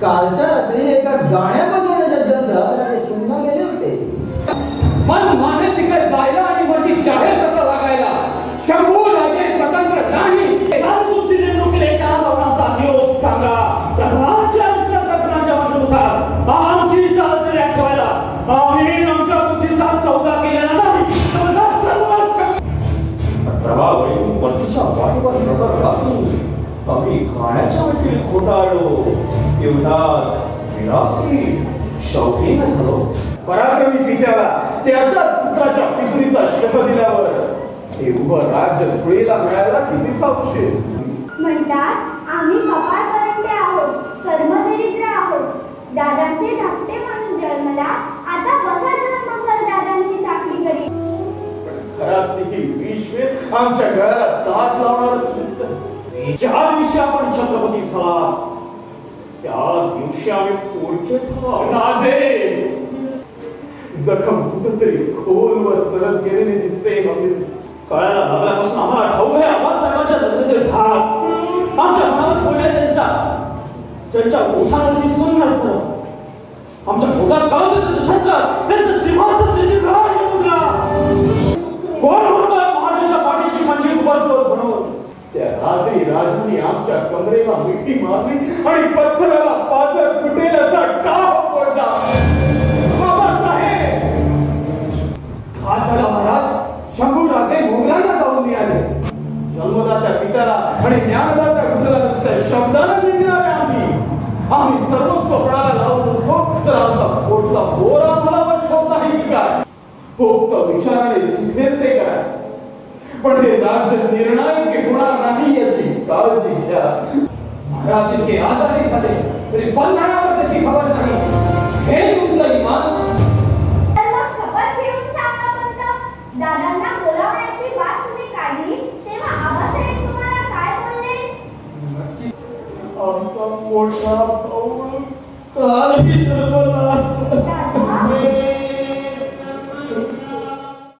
कालच्या रात्री एका गाण्यामध्ये शब्दांचा जलसात ते पुन्हा गेले आम्ही खाण्याच्या वाटेल खोटाळलो एवढ्यात विलासी शौकीन झालो पराक्रमी पित्याला त्याच्याच पुत्राच्या पितरीचा शप दिल्यावर हे उभं राज्य धुळीला मिळायला किती साक्षी म्हणतात आम्ही कपाळ करंटे आहोत कर्मदरिद्र आहोत. दादांचे धाकटे माणूस जन्मला आता बसा जन्मकर दादांची चाकरी करी विश्वे आमच्या गळ्यात दात लावणारच दिसत. ज्या दिवशी आपण छत्रपती झाला त्याच दिवशी आम्ही पोरके झालो जखम कुठंतरी खोलवर चढत गेलेले दिसते कळायला लागल्यापासून आम्हाला ठाऊक आहे आम्हा सर्वांच्या नजरेतील धाक आमच्या मनात पडले त्यांच्या त्यांच्या ओठावरची सुंदर आमच्या पोटात गाव त्यांचं शंकर त्यांचं सिंहासन राजांनी आमच्या कमरेला मिठी मारली आणि पत्थराला पाचर फुटेल असा टाप पडला बाबासाहेब आज झाला महाराज शंभू राजे मोगलांना जाऊन मिळाले. जन्मदात्या पित्याला आणि ज्ञानदात्या गुरुला नुसत्या शब्दानं जिंकणारे आम्ही. आम्ही सर्वस्व पणाला लावत होतो तर आमचा पोटचा बोर आम्हाला वशवत नाही काय? पोक्त विचाराने सुचेल ते काय? पण हे राज्य निर्णायक होणार महाराज इतके आजारी झाले तरी बंधनावर त्याची खबर नाही. हे तुमचं इमान. दादांना बोलावण्याची वाट तुम्ही काढली तेव्हा आबासाहेब तुम्हाला काय बोलले? आमचा मोठा भाऊ कालही जन्मला असता.